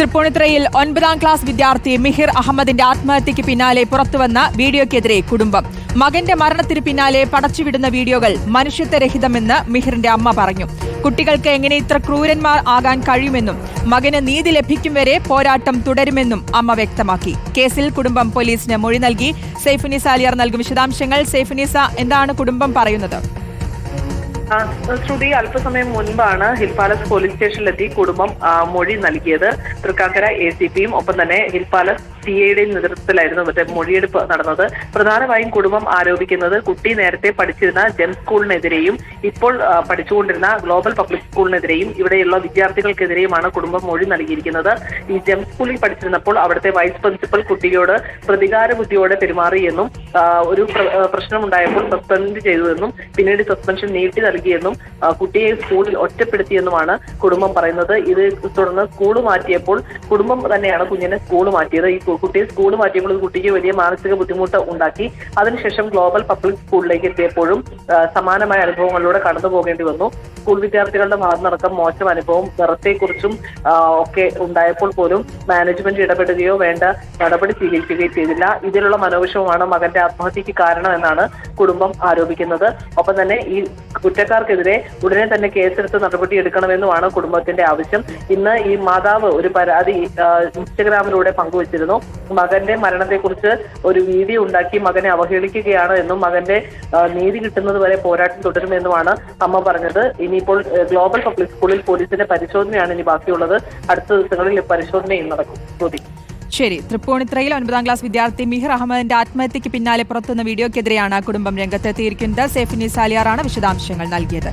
തൃപ്പൂണിത്തുറയിൽ ഒൻപതാം ക്ലാസ് വിദ്യാർത്ഥി മിഹിർ അഹമ്മദിന്റെ ആത്മഹത്യയ്ക്ക് പിന്നാലെ പുറത്തുവന്ന വീഡിയോയ്ക്കെതിരെ കുടുംബം. മകന്റെ മരണത്തിന് പിന്നാലെ പടച്ചുവിടുന്ന വീഡിയോകൾ മനുഷ്യത്വരഹിതമെന്ന് മിഹിറിന്റെ അമ്മ പറഞ്ഞു. കുട്ടികൾക്ക് എങ്ങനെ ഇത്ര ക്രൂരന്മാർ ആകാൻ കഴിയുമെന്നും മകന് നീതി ലഭിക്കും വരെ പോരാട്ടം തുടരുമെന്നും അമ്മ വ്യക്തമാക്കി. കേസിൽ കുടുംബം പോലീസിന് മൊഴി നൽകി. സൈഫുനിസ അലിയാർ നൽകും വിശദാംശങ്ങൾ. സൈഫുനിസ എന്താണ് കുടുംബം പറയുന്നത്? ശ്രുതി അല്പസമയം മുൻപാണ് ഹിൽ പാലസ് പോലീസ് സ്റ്റേഷനിലെത്തി കുടുംബം മൊഴി നൽകിയത്. തൃക്കാക്കര എ സി പിയും ഒപ്പം തന്നെ ഹിൽ പാലസ് സി ഐയുടെ നേതൃത്വത്തിലായിരുന്നു മറ്റേ മൊഴിയെടുപ്പ് നടന്നത്. പ്രധാനമായും കുടുംബം ആരോപിക്കുന്നത് കുട്ടി നേരത്തെ പഠിച്ചിരുന്ന ജെം സ്കൂളിനെതിരെയും ഇപ്പോൾ പഠിച്ചുകൊണ്ടിരുന്ന ഗ്ലോബൽ പബ്ലിക് സ്കൂളിനെതിരെയും ഇവിടെയുള്ള വിദ്യാർത്ഥികൾക്കെതിരെയുമാണ് കുടുംബം മൊഴി നൽകിയിരിക്കുന്നത്. ഈ ജെം സ്കൂളിൽ പഠിച്ചിരുന്നപ്പോൾ അവിടുത്തെ വൈസ് പ്രിൻസിപ്പൽ കുട്ടിയോട് പ്രതികാര ബുദ്ധിയോടെ പെരുമാറിയെന്നും ഒരു പ്രശ്നമുണ്ടായപ്പോൾ സസ്പെൻഡ് ചെയ്തുവെന്നും പിന്നീട് സസ്പെൻഷൻ നീട്ടി നൽകിയെന്നും കുട്ടിയെ സ്കൂളിൽ ഒറ്റപ്പെടുത്തിയെന്നുമാണ് കുടുംബം പറയുന്നത്. ഇത് തുടർന്ന് സ്കൂൾ മാറ്റിയപ്പോൾ കുടുംബം തന്നെയാണ് കുഞ്ഞിനെ സ്കൂൾ മാറ്റിയത്. ഈ കുട്ടിയെ സ്കൂൾ മാറ്റിയപ്പോൾ കുട്ടിക്ക് വലിയ മാനസിക ബുദ്ധിമുട്ട് ഉണ്ടാക്കി. അതിനുശേഷം ഗ്ലോബൽ പബ്ലിക് സ്കൂളിലേക്ക് എത്തിയപ്പോഴും സമാനമായ അനുഭവങ്ങളിലൂടെ കടന്നു പോകേണ്ടി വന്നു. സ്കൂൾ വിദ്യാർത്ഥികളുടെ ഭാഗത്ത് നടക്കം മോശം അനുഭവം നിറത്തെക്കുറിച്ചും ഒക്കെ ഉണ്ടായപ്പോൾ പോലും മാനേജ്മെന്റ് ഇടപെടുകയോ വേണ്ട നടപടി സ്വീകരിക്കുകയോ ചെയ്തില്ല. ഇതിലുള്ള മനോവിഷമമാണ് മകന്റെ ആത്മഹത്യക്ക് കാരണമെന്നാണ് കുടുംബം ആരോപിക്കുന്നത്. ഒപ്പം തന്നെ ഈ കുറ്റക്കാർക്കെതിരെ ഉടനെ തന്നെ കേസെടുത്ത് നടപടി എടുക്കണമെന്നുമാണ് കുടുംബത്തിന്റെ ആവശ്യം. ഇന്ന് ഈ മാതാവ് ഒരു പരാതി ഇൻസ്റ്റഗ്രാമിലൂടെ പങ്കുവച്ചിരുന്നു. മകന്റെ മരണത്തെക്കുറിച്ച് ഒരു വീഡിയോ ഉണ്ടാക്കി മകനെ അവഹേളിക്കുകയാണ് എന്നും മകന്റെ നീതി കിട്ടുന്നത് വരെ പോരാട്ടം തുടരുമെന്നുമാണ് അമ്മ പറഞ്ഞത്. ഇനിയിപ്പോൾ ഗ്ലോബൽ പബ്ലിക് സ്കൂളിൽ പോലീസിന്റെ പരിശോധനയാണ് ഇനി ബാക്കിയുള്ളത്. അടുത്ത ദിവസങ്ങളിൽ പരിശോധനയും നടക്കും. ശ്രുതി. ശരി. തൃപ്പൂണിത്രയിൽ ഒൻപതാം ക്ലാസ് വിദ്യാർത്ഥി മിഹിർ അഹമ്മദിന്റെ ആത്മഹത്യയ്ക്ക് പിന്നാലെ പുറത്തുനിന്ന വീഡിയോയ്ക്കെതിരെയാണ് കുടുംബം രംഗത്തെത്തിയിരിക്കുന്നത്. സേഫിനി സാലിയാറാണ് വിശദാംശങ്ങൾ നൽകിയത്.